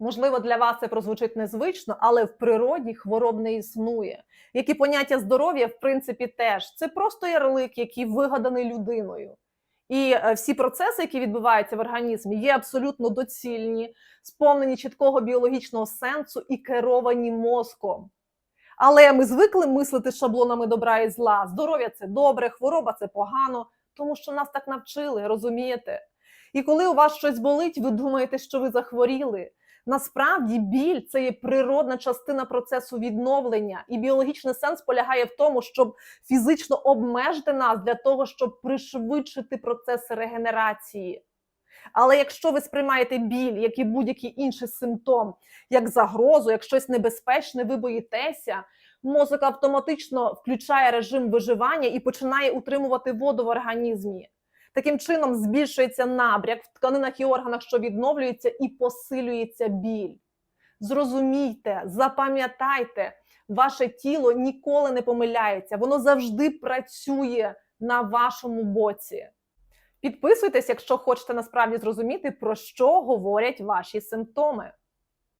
Можливо, для вас це прозвучить незвично, але в природі хвороб не існує. Як і поняття здоров'я, в принципі, теж це просто ярлик, який вигаданий людиною. І е, всі процеси, які відбуваються в організмі, є абсолютно доцільні, сповнені чіткого біологічного сенсу і керовані мозком. Але ми звикли мислити шаблонами добра і зла. Здоров'я це добре, хвороба це погано, тому що нас так навчили, розумієте? І коли у вас щось болить, ви думаєте, що ви захворіли. Насправді біль це є природна частина процесу відновлення, і біологічний сенс полягає в тому, щоб фізично обмежити нас для того, щоб пришвидшити процес регенерації. Але якщо ви сприймаєте біль, як і будь-який інший симптом, як загрозу, як щось небезпечне, ви боїтеся, мозок автоматично включає режим виживання і починає утримувати воду в організмі. Таким чином збільшується набряк в тканинах і органах, що відновлюється, і посилюється біль. Зрозумійте, запам'ятайте, ваше тіло ніколи не помиляється, воно завжди працює на вашому боці. Підписуйтесь, якщо хочете насправді зрозуміти, про що говорять ваші симптоми.